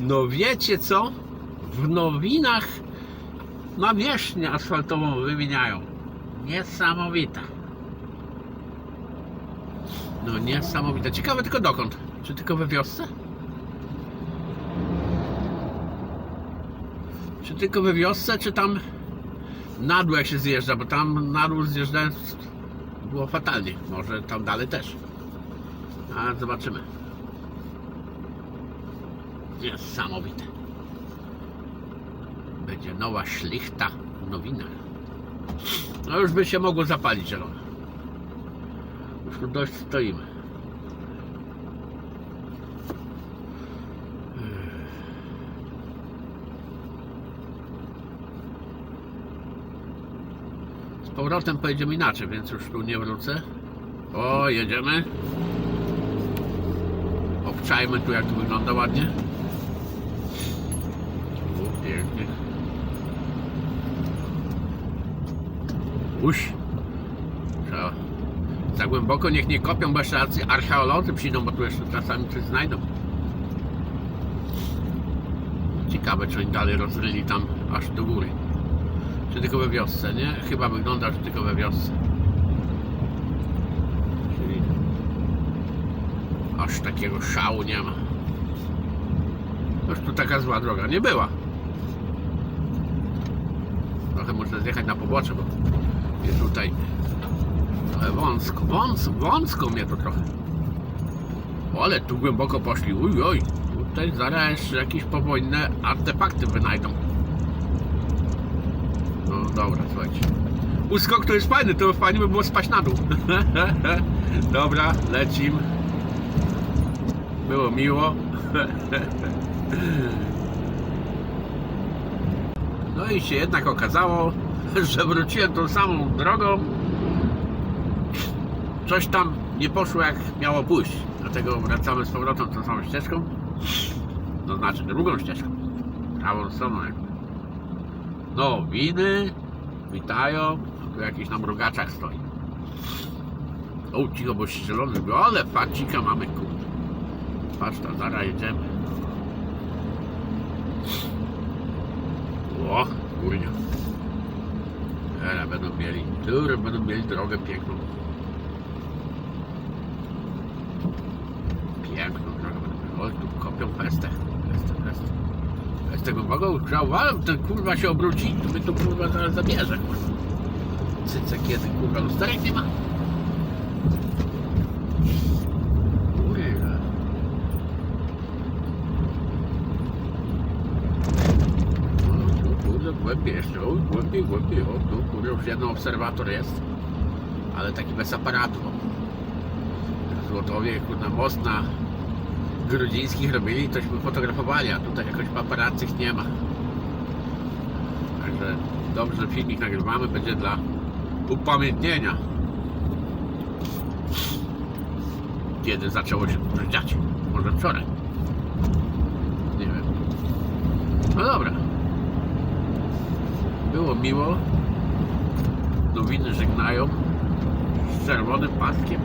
No wiecie co? W nowinach nawierzchnię asfaltową wymieniają. Niesamowita. No niesamowite. Ciekawe tylko dokąd. Czy tylko we wiosce? Czy tylko we wiosce, czy tam na dół jak się zjeżdża, bo tam na dół zjeżdżając było fatalnie. Może tam dalej też. A zobaczymy. Niesamowite. Będzie nowa szlichta nowina. No już by się mogło zapalić zielone. Już tu dość stoimy. Z powrotem pojedziemy inaczej, więc już tu nie wrócę. O, jedziemy. Obczajmy tu jak to wygląda ładnie. O, pięknie. Uś. Trzeba. Za głęboko niech nie kopią, bo jeszcze archeolodzy przyjdą, bo tu jeszcze czasami coś znajdą. Ciekawe, czy oni dalej rozryli tam aż do góry. Czy tylko we wiosce, nie? Chyba wygląda, że tylko we wiosce. Czyli aż takiego szału nie ma. Już tu taka zła droga nie była. Trochę muszę zjechać na pobocze, bo tutaj wąsko, wąsko, wąsko mnie to trochę. Ale tu głęboko poszli, uj, oj. Tutaj zaraz jakieś powojenne artefakty wynajdą. No dobra, słuchajcie. Uskok to jest fajny, to fajnie by było spaść na dół. dobra, lecim. Było miło. no i się jednak okazało, że wróciłem tą samą drogą. Coś tam nie poszło jak miało pójść. Dlatego wracamy z powrotem tą samą ścieżką. To znaczy drugą ścieżką. Prawą stroną jakby. No, winy witają. Tu jakiś na mrugaczach stoi. O, cicho, bo strzelony ale facika mamy, kurde. Patrz tam, zaraz jedziemy. O, kurnia. Będą mieli, które będą mieli drogę piękną. Piękną drogę będą mieli. O, tu kopią festę. Festę, festę. Z tego mogą ten kurwa się obróci, to my tu kurwa zaraz zabierze. kurwa. Cyce kiedy kurwa lusterek nie ma. Kurwa. O, tu kurde głębiej jeszcze, o, głębiej, głębiej, o tu kurde już jeden obserwator jest. Ale taki bez aparatu. Złotowie kurde most na grudzińskich robili, tośmy fotografowali, a tutaj jakoś paparazzych nie ma. Także dobrze, że filmik nagrywamy, będzie dla upamiętnienia. Kiedy zaczęło się coś dziać? Może wczoraj? Nie wiem. No dobra. Było miło. Nowiny żegnają z czerwonym paskiem.